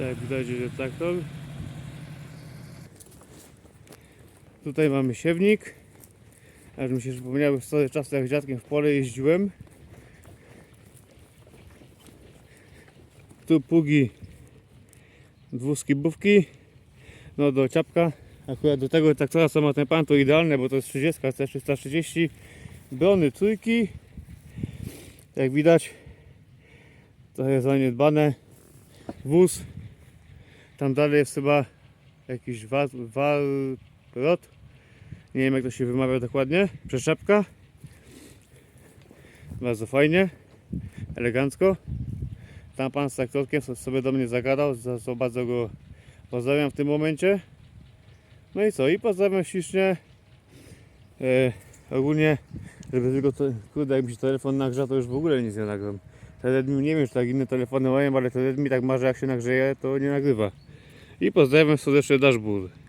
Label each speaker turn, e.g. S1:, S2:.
S1: Tak, widać, że traktor. Tutaj mamy siewnik. Aż mi się przypomniały stare czasy, jak dziadkiem w pole jeździłem. Tu pługi dwuskibówki. No do ciapka. Akurat do tego traktora co ma ten pan to idealne, bo to jest 30 C330. Brony trójki. Jak widać trochę zaniedbane. Wóz. Tam dalej jest chyba jakiś wa- warrot. Nie wiem jak to się wymawia dokładnie. Przeszczepka. Bardzo fajnie. Elegancko. Tam pan z traktorkiem so- sobie do mnie zagadał. Za co bardzo go pozdrawiam w tym momencie. No i co? I pozdrawiam ślicznie. E, ogólnie, żeby tylko to, kurde, jak mi się telefon nagrza, to już w ogóle nic nie nagram. Redmi nie wiem, czy tak inne telefony mają, ale Redmi tak ma, że jak się nagrzeje, to nie nagrywa. I pozdrawiam serdecznie Dashboard.